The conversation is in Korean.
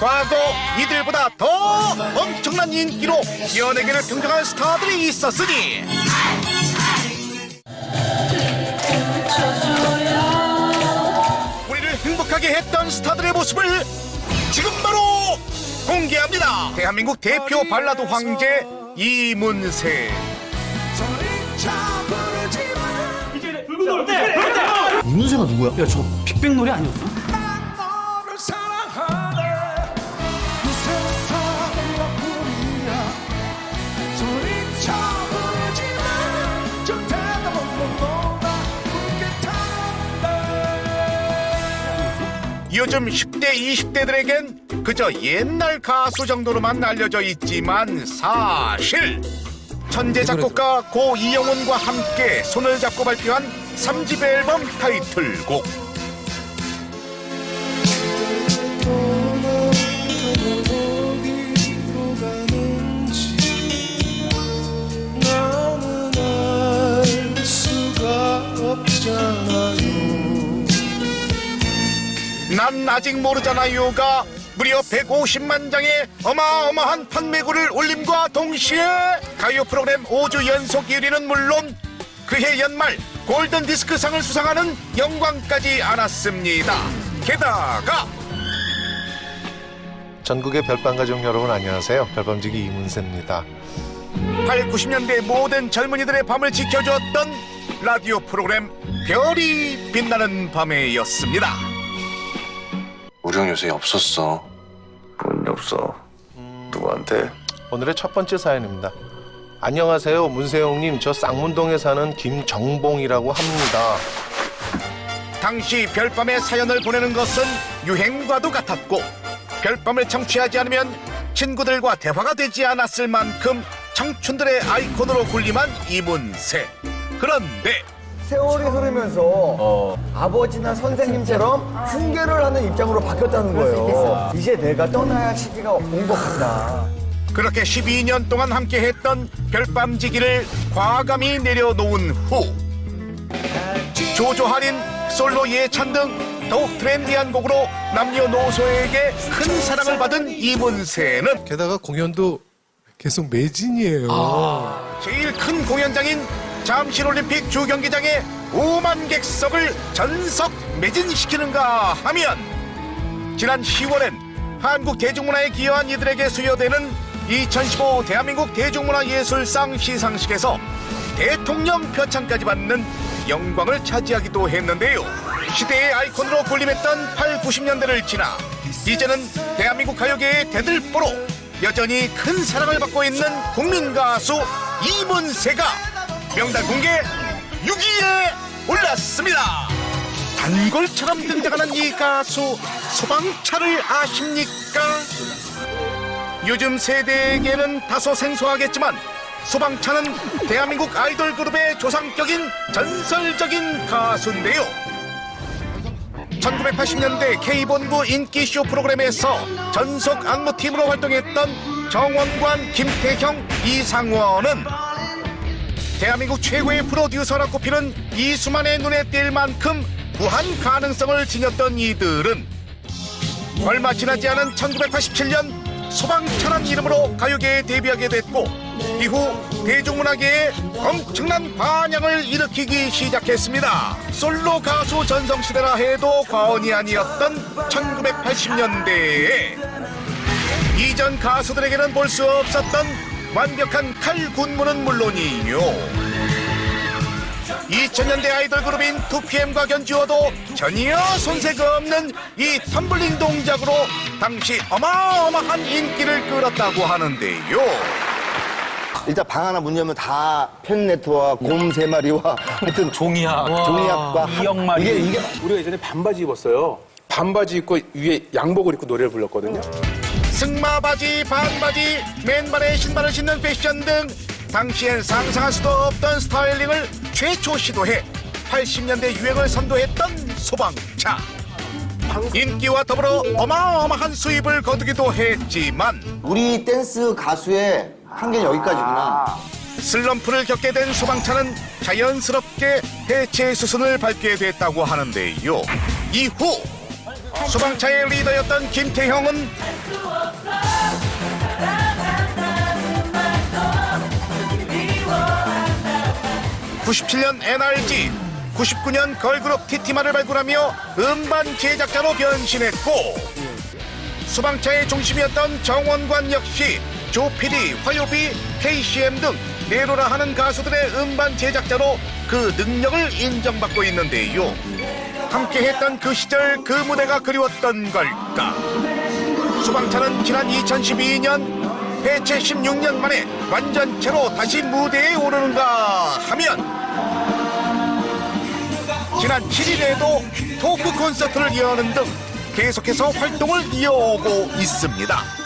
과거 이들보다 더 엄청난 인기로 연예계를 평정한 스타들이 있었으니 우리를 행복하게 했던 스타들의 모습을 지금 바로 공개합니다. 대한민국 대표 발라드 황제 이문세. 이문세가 누구야? 야저 빅뱅 노래 아니었어? 요즘 10대, 20대들에겐 그저 옛날 가수 정도로만 알려져 있지만 사실 천재 작곡가 고 이영훈과 함께 손을 잡고 발표한 3집 앨범 타이틀곡 난 아직 모르잖아요가 무려 150만 장의 어마어마한 판매고를 올림과 동시에 가요 프로그램 5주 연속 1위는 물론 그해 연말 골든 디스크상을 수상하는 영광까지 안았습니다. 게다가 전국의 별밤 가족 여러분 안녕하세요. 별밤지기 이문세입니다. 8, 90년대 모든 젊은이들의 밤을 지켜주었던 라디오 프로그램 별이 빛나는 밤에였습니다. 우리 형 요새 없었어. 본 없어. 누구한테? 오늘의 첫 번째 사연입니다. 안녕하세요, 문세영님. 저 쌍문동에 사는 김정봉이라고 합니다. 당시 별밤에 사연을 보내는 것은 유행과도 같았고 별밤을 청취하지 않으면 친구들과 대화가 되지 않았을 만큼 청춘들의 아이콘으로 군림한 이문세. 그런데 세월이 흐르면서 아버지나 선생님처럼 흉계를 하는 입장으로 바뀌었다는 거예요. 이제 내가 떠나야 할 시기가 온 것 같다. 그렇게 12년 동안 함께했던 별밤지기를 과감히 내려놓은 후 조조 할인, 솔로 예찬 등 더욱 트렌디한 곡으로 남녀노소에게 큰 사랑을 받은 이문세는 게다가 공연도 계속 매진이에요. 제일 큰 공연장인 잠실올림픽 주경기장에 5만 객석을 전석 매진시키는가 하면 지난 10월엔 한국 대중문화에 기여한 이들에게 수여되는 2015 대한민국 대중문화예술상 시상식에서 대통령 표창까지 받는 영광을 차지하기도 했는데요. 시대의 아이콘으로 군림했던 8, 90년대를 지나 이제는 대한민국 가요계의 대들보로 여전히 큰 사랑을 받고 있는 국민 가수 이문세가 명단 공개 6위에 올랐습니다. 단골처럼 등장하는 이 가수 소방차를 아십니까? 요즘 세대에게는 다소 생소하겠지만 소방차는 대한민국 아이돌 그룹의 조상격인 전설적인 가수인데요. 1980년대 K본부 인기쇼 프로그램에서 전속 안무팀으로 활동했던 정원관, 김태형, 이상원은 대한민국 최고의 프로듀서라 꼽히는 이수만의 눈에 띌 만큼 무한 가능성을 지녔던 이들은 얼마 지나지 않은 1987년 소방차란 이름으로 가요계에 데뷔하게 됐고 이후 대중문화계에 엄청난 반향을 일으키기 시작했습니다. 솔로 가수 전성시대라 해도 과언이 아니었던 1980년대에 이전 가수들에게는 볼 수 없었던 완벽한 칼 군무는 물론이요. 2000년대 아이돌 그룹인 2PM과 견주어도 전혀 손색 없는 이 텀블링 동작으로 당시 어마어마한 인기를 끌었다고 하는데요. 일단 방 하나 문 열면 다 팬네트와 곰 세 마리와 하여튼 종이학, 종이학과 이영말 이게 이게 우리가 예전에 반바지 입었어요. 반바지 입고 위에 양복을 입고 노래를 불렀거든요. 승마 바지, 반바지, 맨발에 신발을 신는 패션 등 당시엔 상상할 수도 없던 스타일링을 최초 시도해 80년대 유행을 선도했던 소방차. 인기와 더불어 어마어마한 수입을 거두기도 했지만 우리 댄스 가수의 한계는 여기까지구나. 슬럼프를 겪게 된 소방차는 자연스럽게 해체 수순을 밟게 됐다고 하는데요. 이후 수방차의 리더였던 김태형은 (97년) NRG (99년) 걸그룹 티티마를 발굴하며 음반 제작자로 변신했고 수방차의 중심이었던 정원관 역시 조피디, 화요비, KCM 등 내로라 하는 가수들의 음반 제작자로 그 능력을 인정받고 있는데요. 함께했던 그 시절 그 무대가 그리웠던 걸까? 수방차는 지난 2012년 해체 16년 만에 완전체로 다시 무대에 오르는가 하면 지난 7일에도 토크 콘서트를 여는 등 계속해서 활동을 이어오고 있습니다.